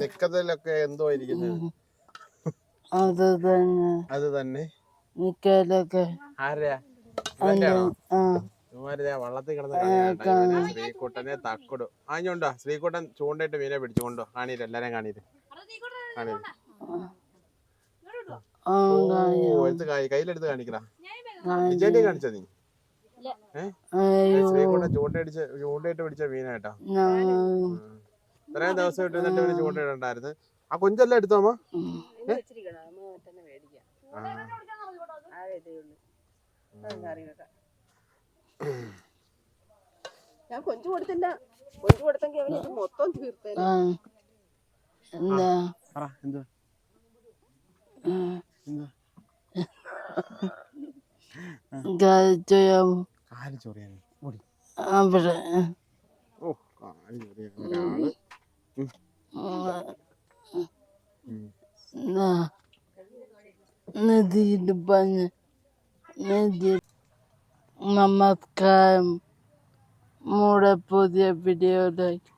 നിക്കതിലൊക്കെ എന്തോ ഇരിക്കുന്നത് അത് തന്നെ. അത് തന്നെ. നിക്കലൊക്കെ ആരാ? വള്ളത്തിൽ കിടന്ന് ശ്രീകുട്ടനെ തക്കുടു. ആഞ്ഞോണ്ടോ ശ്രീകുട്ടൻ ചൂണ്ടയിട്ട് മീനെ പിടിച്ചു. കൊണ്ടോ? കാണീര് എല്ലാരെയും എടുത്ത് കായ് കയ്യിലെടുത്ത് കാണിക്കടാ. വിജയന്റെ കാണിച്ചോ നീ? ഏഹ് ശ്രീകുട്ടൻ ചൂണ്ടയടിച്ച് ചൂണ്ടയിട്ട് പിടിച്ച മീനായിട്ടാ ഇത്രയും ദിവസം ഇട്ട് എന്നിട്ട് ഇവന് ചൂണ്ടയിടണ്ടായിരുന്നു. ആ കൊഞ്ചെല്ലാം എടുത്തോ അമ്മ? ഞാൻ കൊഞ്ചു കൊടുത്തില്ല. കൊഞ്ചു കൊടുത്തെങ്കിൽ അവന് ഇത് മൊത്തം തീർത്തേനെ. ആ. എന്താ? പറ എന്ത് ആ. എന്ത് കാൽ ചൊറിയാൻ. ഓടി. അവിടെ. ഓ കാൽ ചൊറിയാൻ ഒരാൾ. നദിയിൽ പറഞ്ഞ നദി നമസ്കാരം നമ്മുടെ പുതിയ വീഡിയോയിലേക്ക്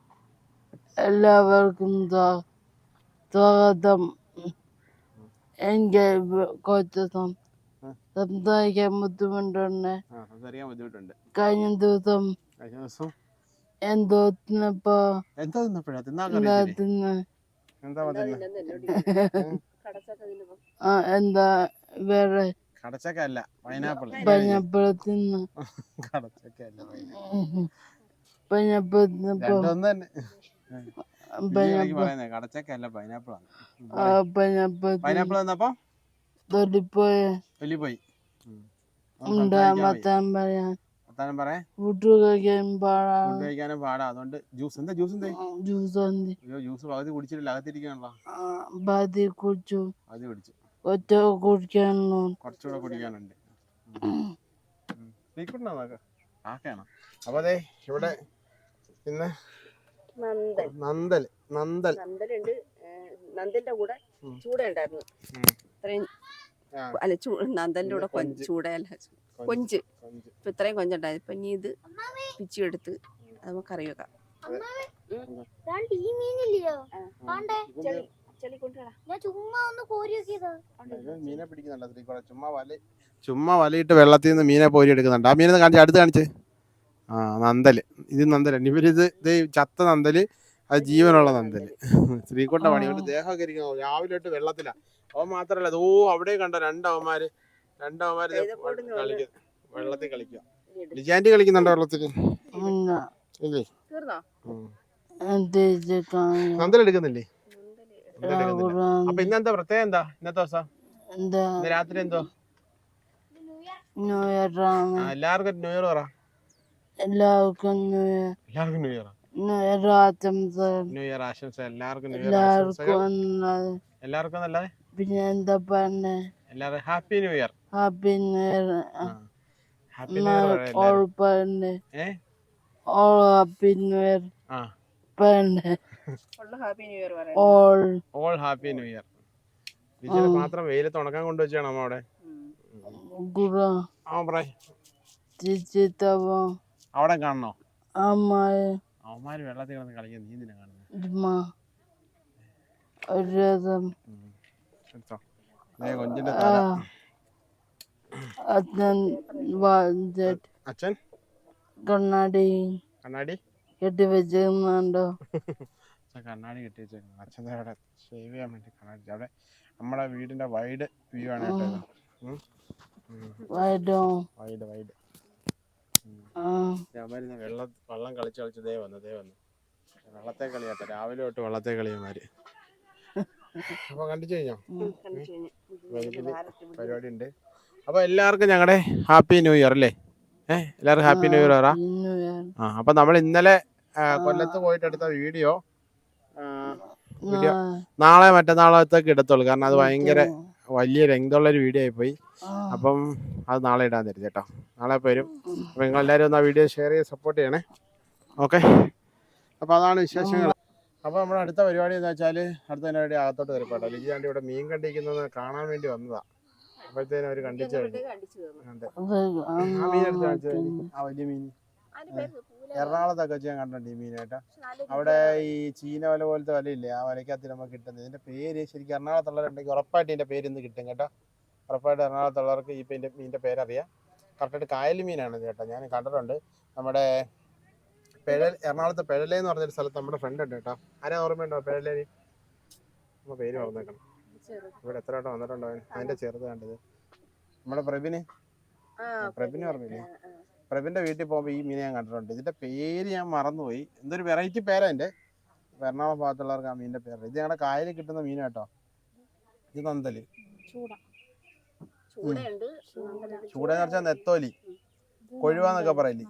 എല്ലാവർക്കും സ്വാ- സ്വാഗതം എനിക്ക് കുറച്ച് ബുദ്ധിമുട്ടുണ്ട്. ആ സംസാരിക്കാൻ ബുദ്ധിമുട്ടുണ്ട് കഴിഞ്ഞ ദിവസം എന്തോ തിന്നപ്പോ എന്തോ തിന്നപ്പോഴാ എന്താ തിന്ന് ആ എന്താ വേറെ? കടച്ചക്ക അല്ല പൈനാപ്പിൾ പൈനാപ്പിൾ തിന്ന. കടച്ചക്ക അല്ല പൈനാപ്പിൾ രണ്ടൊന്നും തന്നെ. കടച്ചക്ക അല്ല പൈനാപ്പിൾ ആണ് ആ പൈനാപ്പിൾ പൈനാപ്പിൾ തൊടിപ്പോയ. പോയി ഉണ്ടാമത്താൻ പറയാൻ. വർത്താനം പറയാൻ ഫുഡ് കഴിക്കാൻ പാടാ. ഫുഡ് കഴിക്കാനും പാടാ. അതുകൊണ്ട് ജ്യൂസ്. എന്താ ജ്യൂസ് എന്താ? ജ്യൂസ് അയ്യോ ജ്യൂസ് പകുതി കുടിച്ചിട്ടില്ല. അകത്തിരിക്കാണല്ലോ പകുതി കുടിച്ചു. പകുതി കുടിച്ചു. ഒറ്റ കുടിക്കാനോ കുറച്ചുകൂടെ കുടിക്കാനുണ്ട്. ആക്കയാണോ? അപ്പൊ അതെ ഇവിടെ പിന്നെ നന്ദൻ. നന്ദൽ നന്ദൽ. നന്ദലുണ്ട് നന്ദന്റെ കൂടെ. ചൂട ഉണ്ടായിരുന്നു അല്ല ചൂ നന്ദന്റെ കൂടെ. ചൂടയല്ല. കൊഞ്ച്. ഇപ്പൊ ഇത്രയും കൊഞ്ചുണ്ടായിരുന്നു ഇപ്പൊ ഇനി ഇത് പിച്ചെടുത്ത് അത് നമുക്ക് കറി വെക്കാം. ചുമ്മാ വലയിട്ട് വെള്ളത്തിൽ നിന്ന് മീനെ പോരി എടുക്കുന്നുണ്ട് ആ മീനെ കാണിച്ച് അടുത്ത് കാണിച്ച്. ആ നന്തൽ ഇത് നന്തൽ ഇവരിത് ഇത് ചത്ത നന്തൽ അത് ജീവനുള്ള നന്തൽ ശ്രീകുട്ട പണി. കൊണ്ട് ദേഹമൊക്കെ ഇരിക്കുന്നു രാവിലെ തൊട്ട് വെള്ളത്തിലാ. അവൻ മാത്രല്ല. ഓ അവിടെ കണ്ട രണ്ടവന്മാര് എന്ന് കളിക്കുക വെള്ളത്തിൽ കളിക്കുക ലിജാന്റി കളിക്കുന്നുണ്ടോ വെള്ളത്തിൽ ഇല്ലേ. ഉം. എടുക്കുന്നില്ലേ? അപ്പൊ ഇന്നെന്താ പ്രത്യേകം എന്താ? ഇന്നത്തെ ദിവസം? രാത്രി എന്തോ? ന്യൂ ഇയർ ആ, എല്ലാവർക്കും ന്യൂ ഇയർ പറ. എല്ലാവർക്കും ന്യൂ ഇയർ എല്ലാവർക്കും ന്യൂ ഇയർ ന്യൂ ഇയർ ആശംസ. ന്യൂ ഇയർ ആശംസ. എല്ലാവർക്കും ന്യൂ ഇയർ എല്ലാവർക്കും. എല്ലാവർക്കും നല്ലത്. പിന്നെ എന്താ പറഞ്ഞേ? എല്ലാവരും happy new year happy new year happy new year all all happy new year വിജയുടെ പാത്രം വെയിലത്ത് ഉണക്കാൻ കൊണ്ടുവച്ചാണ് അമ്മ അവിടെ. അവിടെ കാണണോ? അവന്മാര് വെള്ളത്തിൽ കിടന്ന് കളിക്കാൻ നീ എന്തിനാ കാണുന്നത് കൊഞ്ചിന്റെ തല. അച്ഛൻ കണ്ണാടി കണ്ണാടി? കെട്ടി വെച്ചോ അച്ഛൻ കണ്ണാടി കെട്ടി വെച്ചേക്കുന്നു. അച്ഛൻ ദേ അവിടെ സേവ് ചെയ്യാൻ വേണ്ടി കണ്ണാടി അവിടെ നമ്മുടെ വീടിന്റെ വൈഡ് വ്യൂ ആണ്. വൈഡോ വൈഡ് വൈഡ് ഇന്ന് വെള്ളം വെള്ളം കളിച്ച് കളിച്ച് ദേ വന്നു ദേ വന്നു. വെള്ളത്തെ കളിയാട്ടെ. രാവിലെ തൊട്ട് വെള്ളത്തെ കളിയന്മാര്. അപ്പൊ കണ്ടിച്ചു കഴിഞ്ഞോ? പരിപാടി ഉണ്ട് അപ്പൊ എല്ലാവർക്കും ഞങ്ങളുടെ ഹാപ്പി ന്യൂ ഇയർ അല്ലേ? ഏഹ് എല്ലാവർക്കും ഹാപ്പി ന്യൂ ഇയർ ആ അപ്പൊ നമ്മൾ ഇന്നലെ ആ, കൊല്ലത്ത് പോയിട്ട് എടുത്ത വീഡിയോ വീഡിയോ ആ, നാളെ മറ്റന്നാളത്തേക്ക് ഇടത്തുള്ളൂ. കാരണം അത് ഭയങ്കര വലിയ രംഗമുള്ള ഒരു വീഡിയോ ആയിപ്പോയി. പോയി അപ്പം അത് നാളെ ഇടാൻ തരും കേട്ടോ. നാളെ പോരും വരും അപ്പൊ നിങ്ങൾ എല്ലാവരും ഒന്ന് ആ വീഡിയോ ഷെയർ ചെയ്ത് സപ്പോർട്ട് ചെയ്യണേ. ഓക്കെ അപ്പൊ അതാണ് വിശേഷങ്ങൾ. അപ്പൊ നമ്മുടെ അടുത്ത പരിപാടി എന്താ വെച്ചാൽ അടുത്ത പരിപാടി അകത്തോട്ട് കയറി കേട്ടോ. ലിജി ആണ്ടി ഇവിടെ മീൻ കണ്ടിരിക്കുന്നത് കാണാൻ വേണ്ടി വന്നതാ. അപ്പോഴത്തേനും അവർ കണ്ടിച്ചു ആ മീൻ വലിയ എറണാകുളത്തൊക്കെ വെച്ച് ഞാൻ കണ്ടിട്ടുണ്ട് ഈ മീൻ കേട്ടോ. അവിടെ ഈ ചീന വല പോലത്തെ വലയില്ലേ ആ വലയ്ക്കകത്ത് നമുക്ക് കിട്ടുന്നത്. ഇതിന്റെ പേര് ശരിക്കും എറണാകുളത്തുള്ളവരുണ്ടെങ്കിൽ ഉറപ്പായിട്ട് ഇതിന്റെ പേര് ഇന്ന് കിട്ടും കേട്ടോ. ഉറപ്പായിട്ട് എറണാകുളത്തുള്ളവർക്ക് ഈ ഇതിന്റെ മീനിന്റെ പേരറിയാം. കറക്റ്റായിട്ട് കായൽ മീനാണ് ഇത് കേട്ടോ. ഞാൻ കണ്ടിട്ടുണ്ട്. നമ്മുടെ പിഴ എറണാകുളത്ത് പിഴലേന്ന് പറഞ്ഞൊരു സ്ഥലത്ത് നമ്മുടെ ഫ്രണ്ട് ഉണ്ട് കേട്ടോ. ആരാ ഓർമ്മയുണ്ടോ പിഴലേ നമ്മ പേര് പറഞ്ഞേക്കണം ഇവിടെ എത്ര വട്ടം വന്നിട്ടുണ്ടോ? അവൻ? അതിന്റെ ചെറുത് കണ്ടത്. നമ്മുടെ പ്രബിന്? ആ പറഞ്ഞില്ലേ ഓർമ്മയില്ലേ? പ്രബിന്റെ വീട്ടിൽ പോകുമ്പോൾ ഈ മീനെ ഞാൻ കണ്ടിട്ടുണ്ട്. ഇതിന്റെ പേര് ഞാൻ മറന്നുപോയി. എന്തൊരു വെറൈറ്റി പേരാ എന്റെ എറണാകുളം ഭാഗത്തുള്ളവർക്ക് ആ മീനിന്റെ പേര്. ഇത് ഞങ്ങളുടെ കായലിൽ കിട്ടുന്ന മീൻ കേട്ടോ. ഇത് നന്തൽ. ചൂടയുണ്ട്. ചൂടെന്ന് വെച്ചാൽ നെത്തോലി. കൊഴുവാന്നൊക്കെ പറയില്ലേ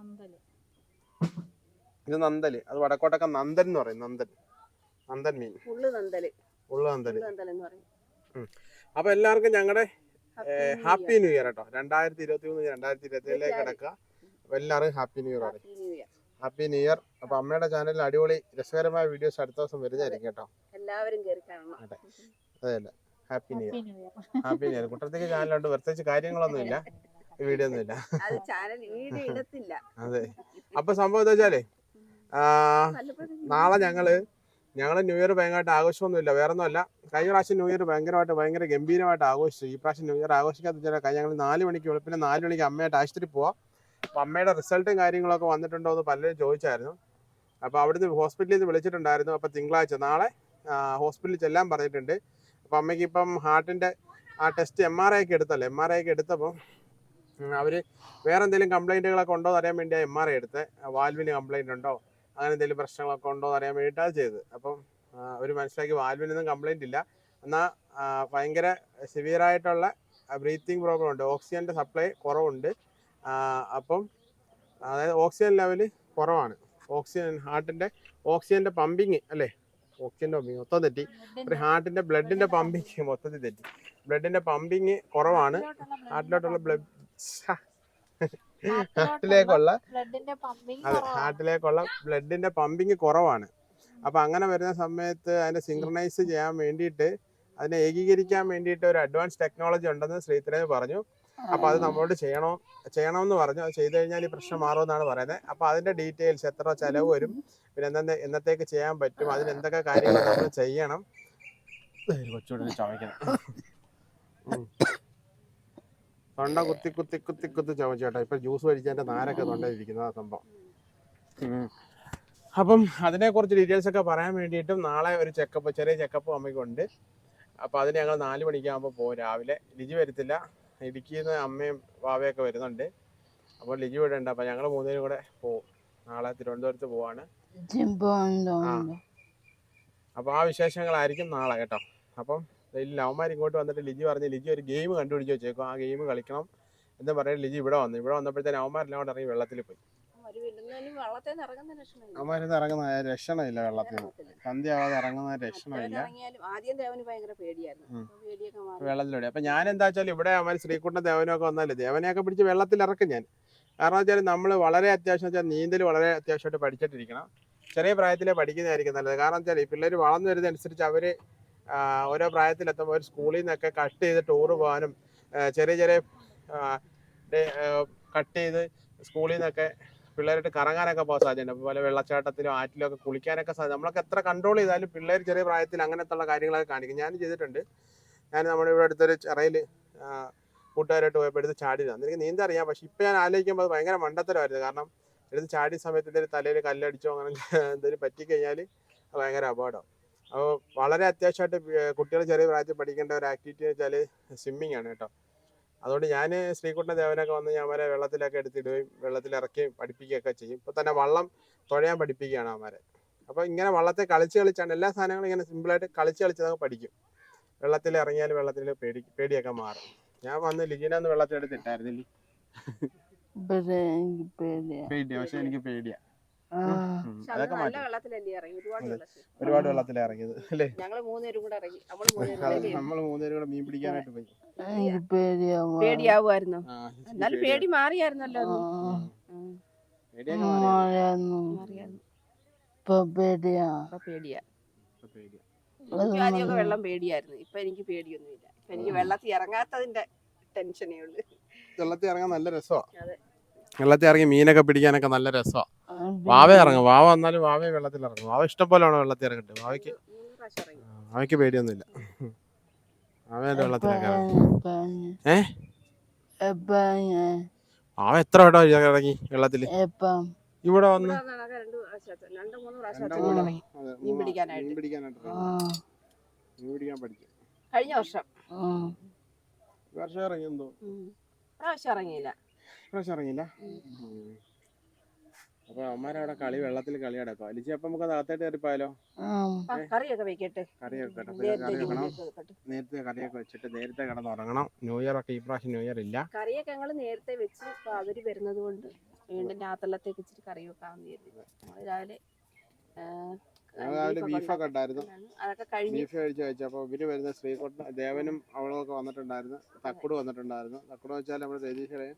ഇത് നന്തൽ. അത് വടക്കോട്ടൊക്കെ നന്ദൻ എന്ന് പറയും. നന്ദൻ. നന്ദൻ മീൻ. ഉള്ളു നന്തൽ. ഉള്ള നന്തൽ. അപ്പൊ എല്ലാവർക്കും ഞങ്ങളുടെ ഹാപ്പി ന്യൂ ഇയർ കേട്ടോ രണ്ടായിരത്തി ഇരുപത്തി മൂന്ന് രണ്ടായിരത്തി ഇരുപത്തി ഏഴിലേക്ക് കിടക്കുക. അപ്പൊ എല്ലാവരും ഹാപ്പി ന്യൂ ഇയർ പറയും. Happy New Year. Happy new year അപ്പൊ അമ്മയുടെ ചാനലിൽ അടിപൊളി രസകരമായ വീഡിയോസ് അടുത്ത ദിവസം വരുന്നതായിരിക്കും കേട്ടോ. എല്ലാവരും അതെ. അതെയല്ല happy new year happy new year കുട്ടത്തേക്ക് ചാനലുണ്ട് പ്രത്യേകിച്ച് കാര്യങ്ങളൊന്നുമില്ല. ഈ വീഡിയോ ഒന്നുമില്ല അത് അതെ. അപ്പൊ സംഭവം എന്താ വെച്ചാലേ ആ, നാളെ ഞങ്ങൾ ഞങ്ങൾ ന്യൂ ഇയർ ഭയങ്കരമായിട്ട് ആഘോഷമൊന്നുമില്ല വേറെ ഒന്നുമല്ല കഴിഞ്ഞ പ്രാവശ്യം ന്യൂ ഇയർ ഭയങ്കരമായിട്ട് ഭയങ്കര ഗംഭീരമായിട്ട് ആഘോഷിച്ചു. ഈ പ്രാവശ്യം ന്യൂ ഇയർ ആഘോഷിക്കാത്ത ചില ഞങ്ങൾ നാല് മണിക്ക് വെളുപ്പിന് നാല് മണിക്ക് അമ്മയായിട്ട് ആശുപത്രി പോവാം. അപ്പം അമ്മയുടെ റിസൾട്ടും കാര്യങ്ങളൊക്കെ വന്നിട്ടുണ്ടോ എന്ന് പലരും ചോദിച്ചായിരുന്നു. അപ്പോൾ അവിടുന്ന് ഹോസ്പിറ്റലിൽ നിന്ന് വിളിച്ചിട്ടുണ്ടായിരുന്നു. അപ്പോൾ തിങ്കളാഴ്ച നാളെ ഹോസ്പിറ്റലിൽ ചെല്ലാൻ പറഞ്ഞിട്ടുണ്ട്. അപ്പം അമ്മയ്ക്ക് ഇപ്പം ഹാർട്ടിന്റെ ആ ടെസ്റ്റ് എം ആർ ഐ ഒക്കെ എടുത്തല്ലോ? എം ആർ ഐ ഒക്കെ എടുത്തപ്പം അവർ വേറെ എന്തെങ്കിലും കംപ്ലൈന്റുകളൊക്കെ ഉണ്ടോ എന്ന് അറിയാൻ വേണ്ടി എം ആർ ഐ എടുത്തത് വാൽവിന് കംപ്ലൈന്റ് ഉണ്ടോ? അങ്ങനെ എന്തെങ്കിലും പ്രശ്നങ്ങളൊക്കെ ഉണ്ടോ എന്ന് അറിയാൻ വേണ്ടിയിട്ടാണ് ചെയ്തത്. അപ്പം ഒരു മനസ്സിലാക്കി വാൽവിനൊന്നും കംപ്ലൈന്റ് ഇല്ല. എന്നാൽ ഭയങ്കര സിവിയർ ആയിട്ടുള്ള ബ്രീത്തിങ് പ്രോബ്ലം ഉണ്ട്. ഓക്സിജന്റെ സപ്ലൈ കുറവുണ്ട്. അപ്പം അതായത് ഓക്സിജൻ ലെവൽ കുറവാണ്. ഓക്സിജൻ ഹാർട്ടിന്റെ ഓക്സിജന്റെ പമ്പിങ് അല്ലേ? ഓക്സിജന്റെ പമ്പിങ് മൊത്തം തെറ്റി. ഒരു ഹാർട്ടിന്റെ ബ്ലഡിന്റെ പമ്പിങ് മൊത്തത്തിൽ തെറ്റി. ബ്ലഡിന്റെ പമ്പിങ് കുറവാണ്. ഹാർട്ടിലോട്ടുള്ള ബ്ലഡ് ഹാർട്ടിലേക്കുള്ള ബ്ലഡിന്റെ പമ്പിങ് അതെ ഹാർട്ടിലേക്കുള്ള ബ്ലഡിന്റെ പമ്പിങ് കുറവാണ്. അപ്പൊ അങ്ങനെ വരുന്ന സമയത്ത് അതിനെ സിങ്ക്രണൈസ് ചെയ്യാൻ വേണ്ടിയിട്ട് അതിനെ ഏകീകരിക്കാൻ വേണ്ടിയിട്ട് ഒരു അഡ്വാൻസ് ടെക്നോളജി ഉണ്ടെന്ന് ശ്രീധരൻ പറഞ്ഞു. അപ്പൊ അത് നമ്മളോട് ചെയ്യണോ ചെയ്യണമെന്ന് പറഞ്ഞു. അത് ചെയ്തു കഴിഞ്ഞാൽ ഈ പ്രശ്നം മാറുമെന്നാണ് പറയുന്നത്. അപ്പൊ അതിന്റെ ഡീറ്റെയിൽസ് എത്ര ചെലവ് വരും പിന്നെ എന്തെ എന്നത്തേക്ക് ചെയ്യാൻ പറ്റും അതിന് എന്തൊക്കെ കാര്യങ്ങൾ നമ്മൾ ചെയ്യണം. കൊച്ചുകൂടി ഉം. തൊണ്ട കുത്തി കുത്തി കുത്തി കുത്തി ചവച്ചേട്ടാ ഇപ്പൊ ജ്യൂസ് കഴിച്ചതിന്റെ നാരൊക്കെ തൊണ്ടയിലിരിക്കുന്ന ആ സംഭവം. അപ്പം അതിനെ കുറിച്ച് ഡീറ്റെയിൽസ് ഒക്കെ പറയാൻ വേണ്ടിയിട്ടും നാളെ ഒരു ചെക്കപ്പ് ചെറിയ ചെക്കപ്പ് അമ്മയ്ക്കുണ്ട് അപ്പൊ അതിന് ഞങ്ങൾ നാല് മണിക്കാകുമ്പോൾ പോകും രാവിലെ. ലിജി വരത്തില്ല. ഇടുക്കിയിൽ നിന്ന് അമ്മയും വാവയൊക്കെ വരുന്നുണ്ട്. അപ്പോൾ ലിജി ഇവിടെ ഉണ്ട്. അപ്പൊ ഞങ്ങൾ മൂന്നിനും കൂടെ പോകും നാളെ തിരുവനന്തപുരത്ത് പോവാണ്. അപ്പൊ അപ്പോൾ ആ വിശേഷങ്ങളായിരിക്കും നാളെ കേട്ടോ. അപ്പം ഇല്ല അവന്മാർ ഇങ്ങോട്ട് വന്നിട്ട് ലിജി പറഞ്ഞ് ലിജി ഒരു ഗെയിം കണ്ടുപിടിച്ച് വെച്ചേക്കും. ആ ഗെയിം കളിക്കണം എന്ന് പറയാൻ ലിജി ഇവിടെ വന്നു. ഇവിടെ വന്നപ്പോഴത്തേന് അവന്മാരെല്ലാം കൂടെ ഇറങ്ങി വെള്ളത്തിൽ പോയി. അവന്മാരിന്ന് ഇറങ്ങുന്ന രക്ഷണമില്ല. വെള്ളത്തിൽ. സന്ധ്യ ആവാതെ ഇറങ്ങുന്ന രക്ഷണമില്ല. വെള്ളത്തിലൂടെ. അപ്പൊ ഞാൻ എന്താ വെച്ചാൽ ഇവിടെ അവന്മാർ ശ്രീകുട്ടൻ ദേവനൊക്കെ വന്നാലേ ദേവനെയൊക്കെ പിടിച്ച് വെള്ളത്തിൽ ഇറക്കും ഞാൻ. കാരണം വെച്ചാൽ നമ്മൾ വളരെ അത്യാവശ്യം വെച്ചാൽ നീന്തൽ വളരെ അത്യാവശ്യമായിട്ട് പഠിച്ചിട്ടിരിക്കണം. ചെറിയ പ്രായത്തിലേ പഠിക്കുന്നതായിരിക്കും നല്ലത്. കാരണം വെച്ചാൽ ഈ പിള്ളേർ വളർന്നു വരുന്നതനുസരിച്ച് അവർ ഓരോ പ്രായത്തിലെത്തുമ്പോൾ ഒരു സ്കൂളിൽ നിന്നൊക്കെ കട്ട് ചെയ്ത് ടൂർ പോകാനും ചെറിയ ചെറിയ കട്ട് ചെയ്ത് സ്കൂളിൽ നിന്നൊക്കെ പിള്ളേരായിട്ട് കറങ്ങാനൊക്കെ പോകാൻ സാധ്യതയുണ്ട്. അപ്പോൾ പല വെള്ളച്ചാട്ടത്തിലും ആറ്റിലും ഒക്കെ കുളിക്കാനൊക്കെ സാധ്യത നമ്മളൊക്കെ എത്ര കൺട്രോൾ ചെയ്താലും പിള്ളേർ ചെറിയ പ്രായത്തിൽ അങ്ങനത്തുള്ള കാര്യങ്ങളൊക്കെ കാണിക്കും. ഞാൻ ചെയ്തിട്ടുണ്ട്. ഞാൻ നമ്മുടെ ഇവിടെ അടുത്തൊരു ചിറയിൽ കൂട്ടുകാരായിട്ട് പോയപ്പോൾ എടുത്ത് ചാടിയതാണ് എനിക്ക് നീന്താൻ അറിയാം. പക്ഷെ ഇപ്പം ഞാൻ ആലോചിക്കുമ്പോൾ അത് ഭയങ്കര മണ്ടത്തരമായിരുന്നു. കാരണം എടുത്ത് ചാടിയ സമയത്ത് എന്തെങ്കിലും തലയിൽ കല്ലടിച്ചോ അങ്ങനെ എന്തെങ്കിലും പറ്റിക്കഴിഞ്ഞാൽ ഭയങ്കര അപകടം. അപ്പോൾ വളരെ അത്യാവശ്യമായിട്ട് കുട്ടികൾ ചെറിയ പ്രായത്തിൽ പഠിക്കേണ്ട ഒരു ആക്ടിവിറ്റി എന്ന് വെച്ചാൽ സ്വിമ്മിങ് ആണ് കേട്ടോ. അതുകൊണ്ട് ഞാൻ ശ്രീകുട്ടൻ ദേവനൊക്കെ വന്ന് ഞാൻ അവരെ വെള്ളത്തിലൊക്കെ എടുത്തിടുകയും വെള്ളത്തിൽ ഇറക്കുകയും പഠിപ്പിക്കുകയൊക്കെ ചെയ്യും. ഇപ്പോൾ തന്നെ വള്ളം തുഴയാൻ പഠിപ്പിക്കുകയാണ് അവരെ അപ്പോൾ ഇങ്ങനെ വള്ളത്തെ കളിച്ച് കളിച്ചാണ് എല്ലാ സാധനങ്ങളും ഇങ്ങനെ സിമ്പിളായിട്ട് കളിച്ച് കളിച്ച് നമുക്ക് പഠിക്കും. വെള്ളത്തിൽ ഇറങ്ങിയാൽ വെള്ളത്തിൽ പേടി പേടിയൊക്കെ മാറും. ഞാൻ വന്ന് ലിജിനെ ഒന്ന് വെള്ളത്തിൽ എടുത്തിട്ടായിരുന്നില്ല പേടിയാ പക്ഷെ എനിക്ക് പേടിയാ. അതൊക്കെ നല്ല മാറ്റി. ഒരുപാട്. വെള്ളത്തിൽ. ഇറങ്ങിയത് അല്ലേ? ഞങ്ങൾ മൂന്നുപേരും കൂടെ ഇറങ്ങി. നമ്മൾ മൂന്നുപേരും കൂടെ മീൻ പിടിക്കാനായിട്ട് പോയി. പേടിയാവുമായിരുന്നു. എന്നാലും പേടിയാ. പേടി മാറിയായിരുന്നല്ലോ. ആദ്യമൊക്കെ വെള്ളം പേടിയായിരുന്നു. ഇപ്പൊ എനിക്ക് പേടിയൊന്നുമില്ല. ഇപ്പൊ എനിക്ക് വെള്ളത്തിൽ ഇറങ്ങാത്തതിന്റെ ടെൻഷനേ ഉള്ളു. വെള്ളത്തിൽ ഇറങ്ങാൻ നല്ല രസമാണ് അതെ. വെള്ളത്തിൽ ഇറങ്ങി മീനൊക്കെ പിടിക്കാനൊക്കെ നല്ല രസമാണ് വാവ ഇറങ്ങും. വാവ വന്നാലും വാവ വെള്ളത്തിൽ ഇറങ്ങും. വാവ ഇഷ്ടം പോലെയാണ് വെള്ളത്തിൽ ഇറങ്ങട്ടെ വാവയ്ക്ക് വാവയ്ക്ക് പേടിയൊന്നുമില്ല. വാവയുടെ വെള്ളത്തിലൊക്കെ ഏ? വാവ എത്ര വട്ടം ഇറങ്ങി വെള്ളത്തിൽ ഇവിടെ വന്ന്? കഴിഞ്ഞ വർഷം. വർഷം ഇറങ്ങി പ്രാവശ്യം ഇറങ്ങിയില്ല. പ്രാവശ്യം ഇറങ്ങിയില്ല. അപ്പൊ അവന്മാരവിടെ കളി വെള്ളത്തിൽ കളി അടക്കാം അലിച്ചി അപ്പൊ നമുക്ക് അത് അകത്തേട്ട് കയറിപ്പോയാലോ കറിയൊക്കെ വെക്കട്ടെ. കറിയൊക്കെ കറി വെക്കണം. നേരത്തെ കറിയൊക്കെ വെച്ചിട്ട് നേരത്തെ കിടന്നുറങ്ങണം. ന്യൂ ഇയർ ഒക്കെ ഈ പ്രാവശ്യം ന്യൂ ഇയർ ഇല്ല. കറിയൊക്കെ ഞങ്ങൾ നേരത്തെ വെച്ച് അവർ വരുന്നത് കൊണ്ട് വീണ്ടും രാത്രിലത്തേക്ക് ഇച്ചിരി കറി വെക്കാമെന്ന് കരുതി. രാവിലെ രാവിലെ ബീഫൊക്കെ ഉണ്ടായിരുന്നു. ബീഫ് കഴിച്ച് കഴിച്ചു അപ്പോൾ ഇവർ വരുന്ന ശ്രീകോട്ട ദേവനും അവളൊക്കെ വന്നിട്ടുണ്ടായിരുന്നു. തക്കുട് വന്നിട്ടുണ്ടായിരുന്നു. തക്കുട് വെച്ചാൽ നമ്മുടെ രതീഷ്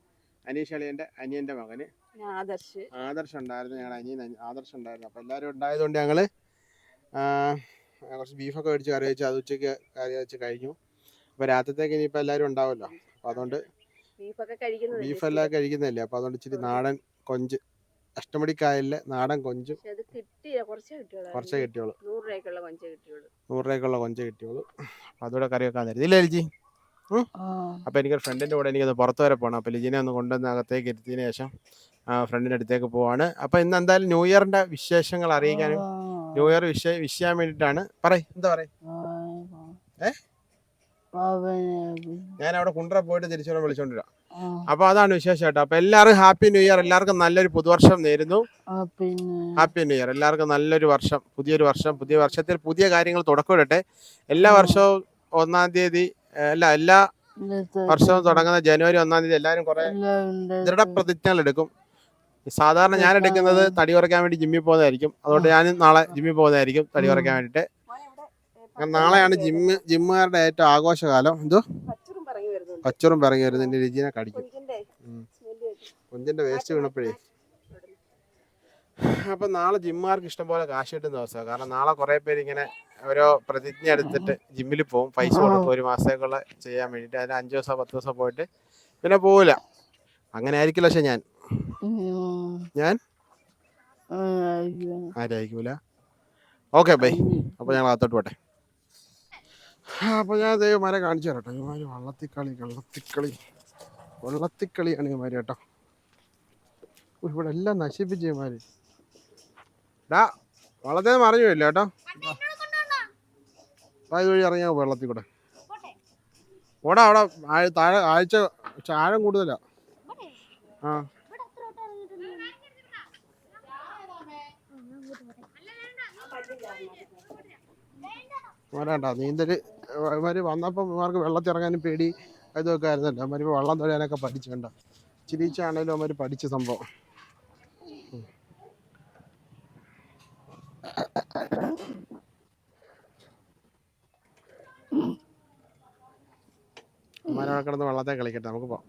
അനീഷ് അനിയന്റെ മകന് ആദർശ് ആദർശ്. ഉണ്ടായിരുന്നു ഞങ്ങൾ അനിയൻ ആദർശ് ഉണ്ടായിരുന്നു അപ്പൊ എല്ലാവരും ഉണ്ടായതുകൊണ്ട് ഞങ്ങൾ കുറച്ച് ബീഫൊക്കെ മേടിച്ച് കറി വെച്ച് അത് ഉച്ചയ്ക്ക് കറി വെച്ച് കഴിഞ്ഞു. അപ്പൊ രാത്രിത്തേക്ക് ഇനിയിപ്പൊ എല്ലാവരും ഉണ്ടാവല്ലോ അപ്പൊ അതുകൊണ്ട് ബീഫ് എല്ലാം ബീഫെല്ലാം കഴിക്കുന്നില്ലേ അപ്പൊ അതുകൊണ്ട് ഇച്ചിരി നാടൻ കൊഞ്ച് അഷ്ടമടിക്കായലിലെ നാടൻ കൊഞ്ചും കുറച്ചേ കിട്ടിയുള്ളൂ കിട്ടിയോളൂ നൂറ് രൂപയ്ക്കുള്ള കൊഞ്ചേ കിട്ടിയോളൂ അതുകൂടെ കറി വെക്കാൻ തരും ഇല്ലേ ലിജി എനിക്ക് എനിക്കൊരു ഫ്രണ്ടിന്റെ കൂടെ എനിക്കൊന്ന് പുറത്ത് വരെ പോകണം അപ്പൊ ലിജിനെ ഒന്ന് കൊണ്ടുവന്ന് അകത്തേക്ക് ഇരുത്തിയതിന് ശേഷം ഫ്രണ്ടിന്റെ അടുത്തേക്ക് പോവാണ്. അപ്പൊ ഇന്ന് എന്തായാലും ന്യൂ ഇയറിന്റെ വിശേഷങ്ങൾ അറിയിക്കാനും ന്യൂ ഇയർ വിഷ വിഷയാൻ വേണ്ടിയിട്ടാണ്. പറയ് എന്താ പറയ്? ഏ? ഞാൻ അവിടെ കുണ്ടറ പോയിട്ട് തിരിച്ചോടെ വിളിച്ചോണ്ടിരാ. അപ്പൊ അതാണ് വിശേഷം കേട്ടോ. അപ്പോൾ എല്ലാവരും ഹാപ്പി ന്യൂ ഇയർ എല്ലാവർക്കും നല്ലൊരു പുതുവർഷം നേരുന്നു. ഹാപ്പി ന്യൂ ഇയർ എല്ലാവർക്കും നല്ലൊരു വർഷം പുതിയൊരു വർഷം പുതിയ വർഷത്തിൽ പുതിയ കാര്യങ്ങൾ തുടക്കമിടട്ടെ. എല്ലാ വർഷവും ഒന്നാം തീയതി അല്ല എല്ലാ വർഷവും തുടങ്ങുന്ന ജനുവരി ഒന്നാം തീയതി എല്ലാവരും കുറെ ദൃഢപ്രതിജ്ഞകൾ എടുക്കും. സാധാരണ ഞാൻ എടുക്കുന്നത് തടി കുറയ്ക്കാൻ വേണ്ടി ജിമ്മിൽ പോകുന്നതായിരിക്കും. അതുകൊണ്ട് ഞാൻ നാളെ ജിമ്മിൽ പോകുന്നതായിരിക്കും തടി കുറയ്ക്കാൻ വേണ്ടിയിട്ട്. നാളെയാണ് ജിമ്മ് ജിമ്മുകാരുടെ ഏറ്റവും ആഘോഷകാലം. എന്തോ? പച്ചറും പറങ്ങി വരുന്നുണ്ട് കച്ചറും പിറങ്ങി വരുന്നതിന്റെ രുചിനെ കടിക്കും. കൊഞ്ചിന്റെ വേസ്റ്റ് വീണപ്പോഴേ. അപ്പൊ നാളെ ജിമ്മുകാർക്ക് ഇഷ്ടംപോലെ കാശ് കിട്ടുന്ന ദിവസമാണ്. കാരണം നാളെ കുറേ പേര് ഇങ്ങനെ ഓരോ പ്രതിജ്ഞ എടുത്തിട്ട് ജിമ്മിൽ പോകും. പൈസ കൊടുക്കും ഒരു മാസത്തേക്കുള്ള ചെയ്യാൻ വേണ്ടിയിട്ട് അതിന് അഞ്ചു ദിവസം പത്ത് ദിവസം പോയിട്ട് പിന്നെ പോവില്ല. അങ്ങനെ ആയിരിക്കില്ല പക്ഷെ ഞാൻ. ഞാൻ? ആരായിരിക്കൂല? Okay bye. അപ്പൊ ഞങ്ങൾ അകത്തോട്ട് പോട്ടെ. അപ്പൊ ഞാൻ ദൈവമാരെ കാണിച്ചു തരട്ടെ ഇവന്മാര് വള്ളത്തിക്കളി വെള്ളത്തിക്കളി വെള്ളത്തിക്കളിയാണ് ഇവന്മാര് കേട്ടോ. ഇവിടെ എല്ലാം നശിപ്പിച്ചു ഇവന്മാര്. ഡാ വള്ളത്തിൽ മറിഞ്ഞു പോയില്ല കേട്ടോ ഇത് വഴി ഇറങ്ങിയാ വെള്ളത്തിൽ കൂടെ. ഓടാ അവിടെ താഴെ ആഴ്ച ചാഴം കൂടുതലാ. ആ. വരണ്ട നീന്തൽ ഇവർ വന്നപ്പം ഇവർക്ക് വെള്ളത്തിൽ ഇറങ്ങാനും പേടി ഇതൊക്കെ ആയിരുന്നല്ലോ. അവന്മാര് ഇപ്പൊ വെള്ളം തൊഴാനൊക്കെ പഠിച്ചേണ്ട ചിരിച്ചാണേലും അവർ പഠിച്ച സംഭവം. അവന്മാരവിടെ കിടന്ന് വെള്ളത്തെ കളിക്കട്ടെ നമുക്ക് പോവാം